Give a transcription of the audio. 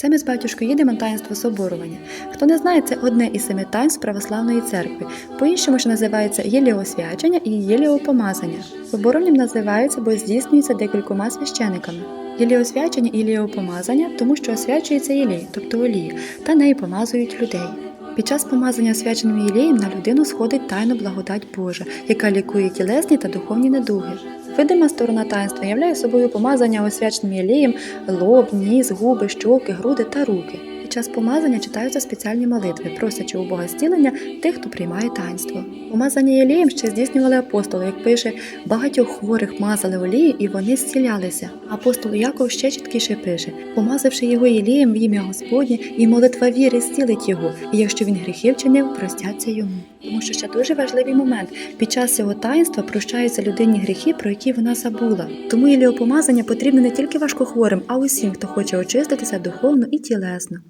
Це ми з батюшкою їдемо таїнство соборування. Хто не знає, це одне із семи таїнств православної церкви. По-іншому ж називається єліосвячення і єліопомазання. Соборовнім називається, бо здійснюється декількома священиками. Єліосвячення і єліопомазання, тому що освячується єлій, тобто олія, та нею помазують людей. Під час помазання освяченим єлеєм на людину сходить тайна благодать Божа, яка лікує тілесні та духовні недуги. Видима сторона таїнства являє собою помазання освяченим єлеєм лоб, ніс, губи, щоки, груди та руки. Під час помазання читаються спеціальні молитви, просячи у Бога зцілення тих, хто приймає таїнство. Помазання єлеєм ще здійснювали апостоли, як пише, багатьох хворих мазали олією і вони зцілялися. Апостол Яков ще чіткіше пише: помазавши його єлеєм в ім'я Господнє, і молитва віри зцілить його, і якщо він гріхи вчинив, простяться йому. Тому що ще дуже важливий момент. Під час цього таїнства прощаються людині гріхи, про які вона забула. Тому єлеопомазання потрібне не тільки важкохворим, а усім, хто хоче очиститися духовно і тілесно.